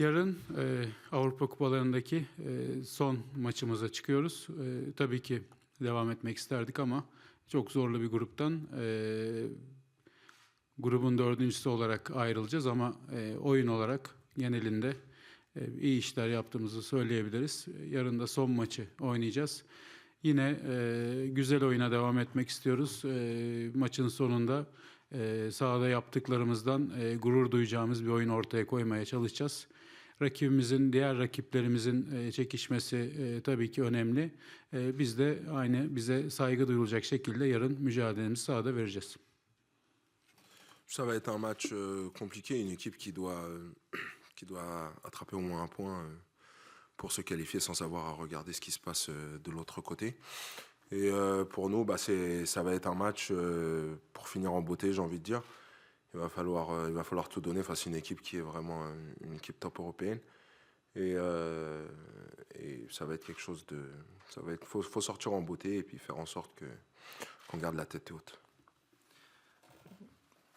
Yarın e, Avrupa Kupalarındaki e, son maçımıza çıkıyoruz. E, tabii ki devam etmek isterdik ama çok zorlu bir gruptan e, grubun dördüncüsü olarak ayrılacağız ama e, oyun olarak genelinde e, iyi işler yaptığımızı söyleyebiliriz. Yarın da son maçı oynayacağız. Yine e, güzel oyuna devam etmek istiyoruz. E, maçın sonunda e, sahada yaptıklarımızdan e, gurur duyacağımız bir oyun ortaya koymaya çalışacağız. Ça va être un match euh, compliqué, une équipe qui doit, euh, qui doit attraper au moins un point euh, pour se qualifier sans avoir à regarder ce qui se passe de l'autre côté. Et pour nous, bah, ça va être un match pour finir en beauté, j'ai envie de dire. Il va falloir, euh, il va falloir tout donner face à une équipe qui est vraiment une, une équipe top européenne. Et, euh, et ça va être quelque chose de, ça va être, faut, faut sortir en beauté et puis faire en sorte que qu'on garde la tête haute.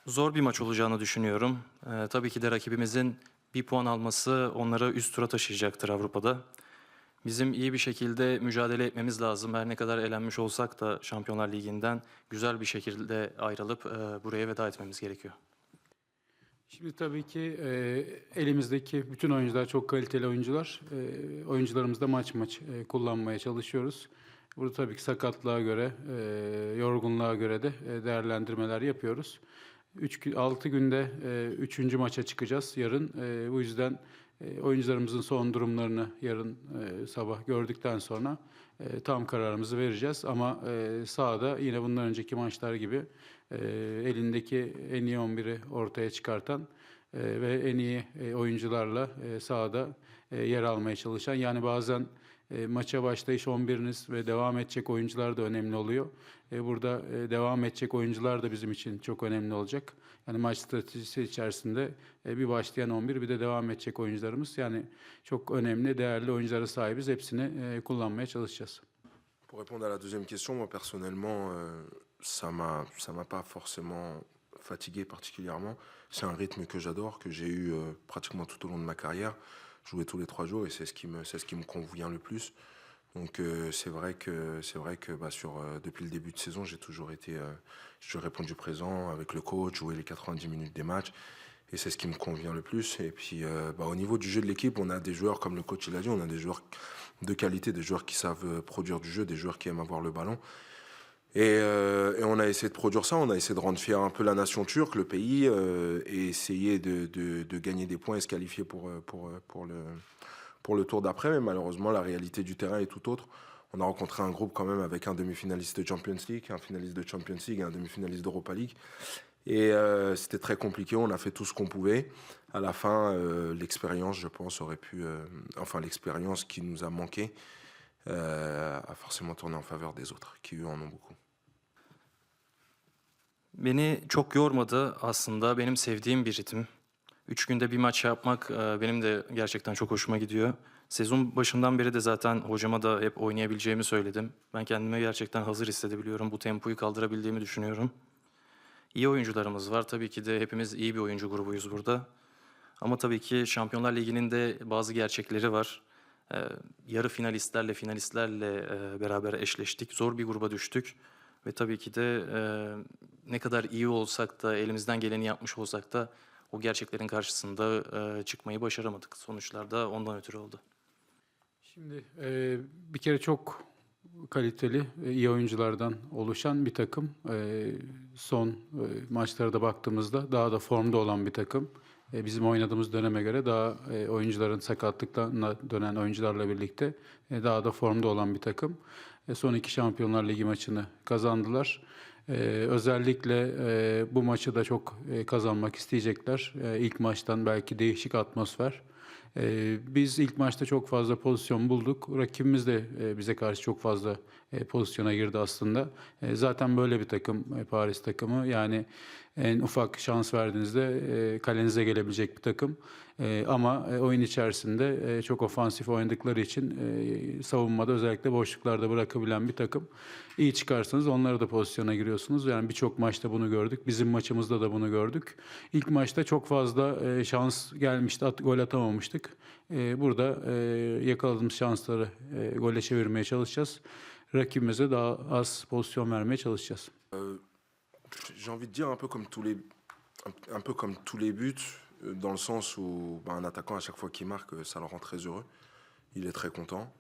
Zor bir maç olacağını düşünüyorum. Ee, tabii ki de rakibimizin bir puan alması onları üst tura taşıyacaktır Avrupa'da. Bizim iyi bir şekilde mücadele etmemiz lazım. Her ne kadar elenmiş olsak da Şampiyonlar Ligi'nden güzel bir şekilde ayrılıp e, buraya veda etmemiz gerekiyor. Şimdi tabii ki e, elimizdeki bütün oyuncular çok kaliteli oyuncular. E, oyuncularımızı da maç maç e, kullanmaya çalışıyoruz. Burada tabii ki sakatlığa göre, e, yorgunluğa göre de e, değerlendirmeler yapıyoruz. 3 6 günde 3. maça çıkacağız yarın. E, bu yüzden e, oyuncularımızın son durumlarını yarın e, sabah gördükten sonra e, tam kararımızı vereceğiz. Ama e, sahada yine bundan önceki maçlar gibi e, elindeki en iyi 11'i ortaya çıkartan e, ve en iyi e, oyuncularla e, sahada yer almaya çalışan yani bazen maça başlayış 11'iniz ve devam edecek oyuncular da önemli oluyor. Burada devam edecek oyuncular da bizim için çok önemli olacak. Yani maç stratejisi içerisinde bir başlayan 11 bir de devam edecek oyuncularımız yani çok önemli, değerli oyunculara sahibiz. Hepsini kullanmaya çalışacağız. Pour répondre à la deuxième question, moi personnellement, euh, ça m'a ça m'a pas forcément fatigué particulièrement. C'est un rythme que j'adore, que j'ai eu euh, pratiquement tout au long de ma carrière. Jouer tous les trois jours et c'est ce qui me c'est ce qui me convient le plus. Donc euh, c'est vrai que c'est vrai que bah, sur euh, depuis le début de saison, j'ai toujours été toujours répondu présent avec le coach, jouer les 90 minutes des matchs. Et c'est ce qui me convient le plus. Et puis, bah, au niveau du jeu de l'équipe, on a des joueurs, comme le coach l'a dit, on a des joueurs de qualité, des joueurs qui savent produire du jeu, des joueurs qui aiment avoir le ballon. Et, euh, et on a essayé de produire ça, on a essayé de rendre fier un peu la nation turque, le pays, euh, et essayer de, gagner des points et se qualifier pour, euh, pour, le, tour d'après. Mais malheureusement, la réalité du terrain est tout autre. On a rencontré un groupe quand même avec un demi-finaliste de Champions League, un finaliste de Champions League un demi-finaliste d'Europa League. Et c'était très compliqué, on a fait tout ce qu'on pouvait. À la fin, l'expérience, je pense, aurait pu... enfin, l'expérience qui nous a manqué a forcément tourné en faveur des autres, qui eux en ont beaucoup. Beni çok yormadı aslında. Benim sevdiğim bir ritim. Üç günde bir maç yapmak e, benim de gerçekten çok hoşuma gidiyor. Sezon başından beri de zaten hocama da hep oynayabileceğimi söyledim. Ben kendime gerçekten hazır hissedebiliyorum. Bu tempoyu kaldırabildiğimi düşünüyorum. İyi oyuncularımız var. Tabii ki de hepimiz iyi bir oyuncu grubuyuz burada. Ama tabii ki Şampiyonlar Ligi'nin de bazı gerçekleri var. Ee, yarı finalistlerle, finalistlerle e, beraber eşleştik. Zor bir gruba düştük. Ve tabii ki de e, ne kadar iyi olsak da, elimizden geleni yapmış olsak da o gerçeklerin karşısında e, çıkmayı başaramadık. Sonuçlarda ondan ötürü oldu. Şimdi e, bir kere çok kaliteli, iyi oyunculardan oluşan bir takım. E, son e, maçlara da baktığımızda daha da formda olan bir takım. E, bizim oynadığımız döneme göre daha e, oyuncuların sakatlıklarına dönen oyuncularla birlikte e, daha da formda olan bir takım. E, son iki Şampiyonlar Ligi maçını kazandılar. E, özellikle e, bu maçı da çok e, kazanmak isteyecekler. E, ilk maçtan belki değişik atmosfer. Ee, biz ilk maçta çok fazla pozisyon bulduk. Rakibimiz de e, bize karşı çok fazla e, pozisyona girdi aslında. E, zaten böyle bir takım e, Paris takımı. Yani en ufak şans verdiğinizde e, kalenize gelebilecek bir takım. E, ama e, oyun içerisinde e, çok ofansif oynadıkları için e, savunmada özellikle boşluklarda bırakabilen bir takım. İyi çıkarsanız onlara da pozisyona giriyorsunuz. Yani birçok maçta bunu gördük. Bizim maçımızda da bunu gördük. İlk maçta çok fazla e, şans gelmişti. Gol atamamıştık. E, burada e, yakaladığımız şansları e, gole çevirmeye çalışacağız. J'ai envie de dire un peu comme tous les, un, peu comme tous les buts, euh, dans le sens où bah, un attaquant à chaque fois qu'il marque, euh, ça le rend très heureux. Il est très content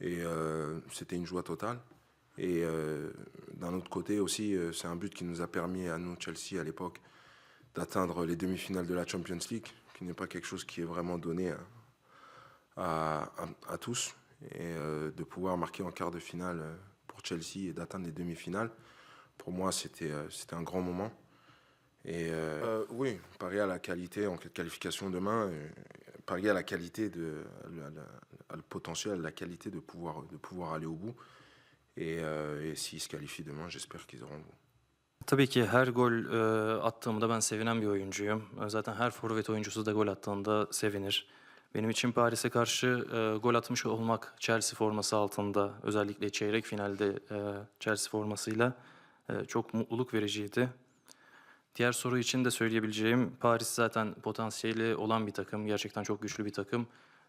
et euh, c'était une joie totale. Et d'un autre côté aussi, c'est un but qui nous a permis à nous Chelsea à l'époque d'atteindre les demi-finales de la Champions League, qui n'est pas quelque chose qui est vraiment donné à- à tous, et euh, de pouvoir marquer en quart de finale euh, pour Chelsea et d'atteindre les demi-finales. Pour moi, c'était euh, c'était un grand moment. Et euh, euh, oui, parier à la qualité en qualification demain, parier à la qualité de, à la- à le potentiel, à la qualité de pouvoir, de pouvoir aller au bout. Et, euh, et s'ils se qualifient demain, j'espère qu'ils auront le bout. Tabii ki her gol e, attığımda ben sevinen bir oyuncuyum. Zaten her forvet oyuncusu da gol attığında sevinir. Benim için Paris'e karşı e, gol atmış olmak Chelsea forması altında özellikle çeyrek finalde e, Chelsea formasıyla e, çok mutluluk vericiydi. Diğer soru için de söyleyebileceğim Paris zaten potansiyeli olan bir takım. Gerçekten çok güçlü bir takım.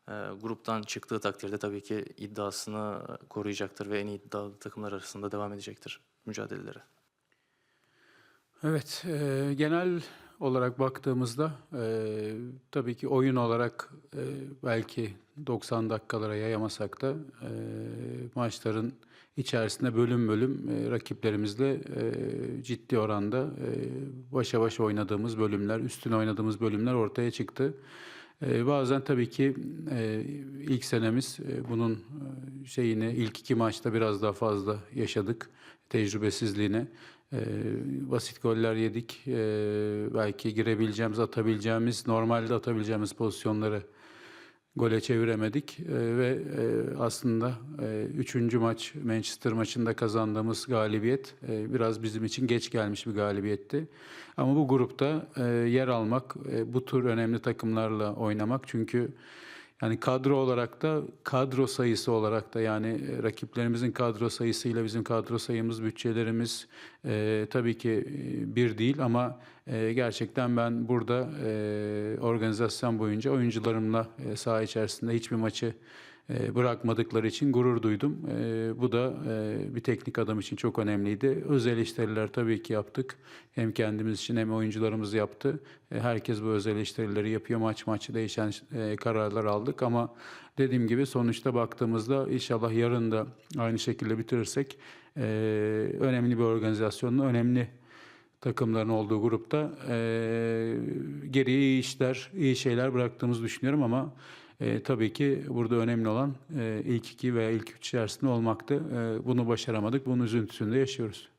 E, gruptan çıktığı takdirde tabii ki iddiasını koruyacaktır ve en iyi iddialı takımlar arasında devam edecektir mücadeleleri. Evet, e, genel olarak baktığımızda e, tabii ki oyun olarak e, belki 90 dakikalara yayamasak da e, maçların içerisinde bölüm bölüm e, rakiplerimizle e, ciddi oranda e, başa başa oynadığımız bölümler, üstüne oynadığımız bölümler ortaya çıktı. E, bazen tabii ki e, ilk senemiz e, bunun şeyini ilk iki maçta biraz daha fazla yaşadık tecrübesizliğine. E, basit goller yedik. E, belki girebileceğimiz, atabileceğimiz, normalde atabileceğimiz pozisyonları gole çeviremedik E, ve e, aslında e, üçüncü maç Manchester maçında kazandığımız galibiyet e, biraz bizim için geç gelmiş bir galibiyetti. Ama bu grupta e, yer almak, e, bu tür önemli takımlarla oynamak çünkü yani kadro olarak da kadro sayısı olarak da yani e, rakiplerimizin kadro sayısıyla bizim kadro sayımız, bütçelerimiz e, tabii ki e, bir değil ama e, gerçekten ben burada e, organizasyon boyunca oyuncularımla e, saha içerisinde hiçbir maçı bırakmadıkları için gurur duydum. E, bu da e, bir teknik adam için çok önemliydi. Öz eleştiriler tabii ki yaptık. Hem kendimiz için hem oyuncularımız yaptı. E, herkes bu öz eleştirileri yapıyor. Maç maç değişen e, kararlar aldık ama dediğim gibi sonuçta baktığımızda inşallah yarın da aynı şekilde bitirirsek e, önemli bir organizasyonla önemli takımların olduğu grupta e, geriye iyi işler, iyi şeyler bıraktığımızı düşünüyorum ama e, tabii ki burada önemli olan e, ilk iki veya ilk üç içerisinde olmaktı. E, bunu başaramadık. Bunun üzüntüsünde yaşıyoruz.